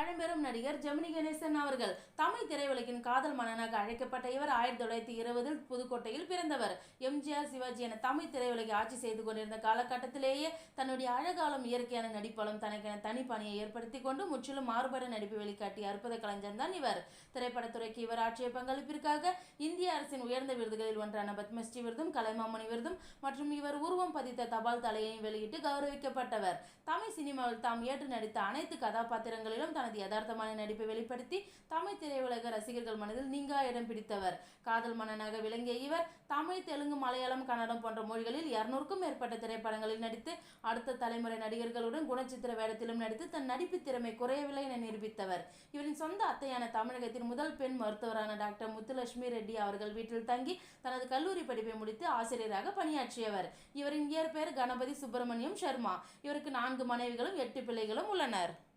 பழம்பெரும் நடிகர் ஜெமினி கணேசன் அவர்கள் தமிழ் திரையுலகின் காதல் மன்னனாக அழைக்கப்பட்ட இவர் ஆயிரத்தி தொள்ளாயிரத்தி இருபதில் புதுக்கோட்டையில் பிறந்தவர். எம்ஜிஆர் சிவாஜி என தமிழ் திரையுலகை ஆட்சி செய்து கொண்டிருந்த காலகட்டத்திலேயே தன்னுடைய அழகாலும் இயற்கையான நடிப்பாலும் தனக்கென தனிப்பணியை ஏற்படுத்தி கொண்டு முற்றிலும் மாறுபட நடிப்பு வெளிக்காட்டிய அற்புத கலைஞர் தான் இவர். திரைப்படத்துறைக்கு இவர் ஆற்றிய பங்களிப்பிற்காக இந்திய அரசின் உயர்ந்த விருதுகளில் ஒன்றான பத்மஸ்ரீ விருதும் கலைமாமணி விருதும் மற்றும் இவர் உருவம் பதித்த தபால் தலையையும் வெளியிட்டு கௌரவிக்கப்பட்டவர். தமிழ் சினிமாவில் தாம் ஏற்று நடித்த அனைத்து கதாபாத்திரங்களிலும் தனது யதார்த்தமான நடிப்பை வெளிப்படுத்தி தமிழ் திரையுலக ரசிகர்கள் மனதில் நீங்கா இடம் பிடித்தவர். காதல் மன்னனாக விளங்கிய இவர் தமிழ் தெலுங்கு மலையாளம் கன்னடம் போன்ற மொழிகளில் இருநூறுக்கும் மேற்பட்ட திரைப்படங்களில் நடித்து அடுத்த தலைமுறை நடிகர்களுடன் குணச்சித்திர வேடத்திலும் நடித்து தன் நடிப்பு திறமை குறையவில்லை என நிரூபித்தவர். இவரின் சொந்த அத்தையான தமிழகத்தின் முதல் பெண் மருத்துவரான டாக்டர் முத்துலட்சுமி ரெட்டி அவர்கள் வீட்டில் தங்கி தனது கல்லூரி படிப்பை முடித்து ஆசிரியராக பணியாற்றியவர். இவரின் இயற்பெயர் கணபதி சுப்பிரமணியம் சர்மா. இவருக்கு நான்கு மனைவிகளும் எட்டு பிள்ளைகளும் உள்ளனர்.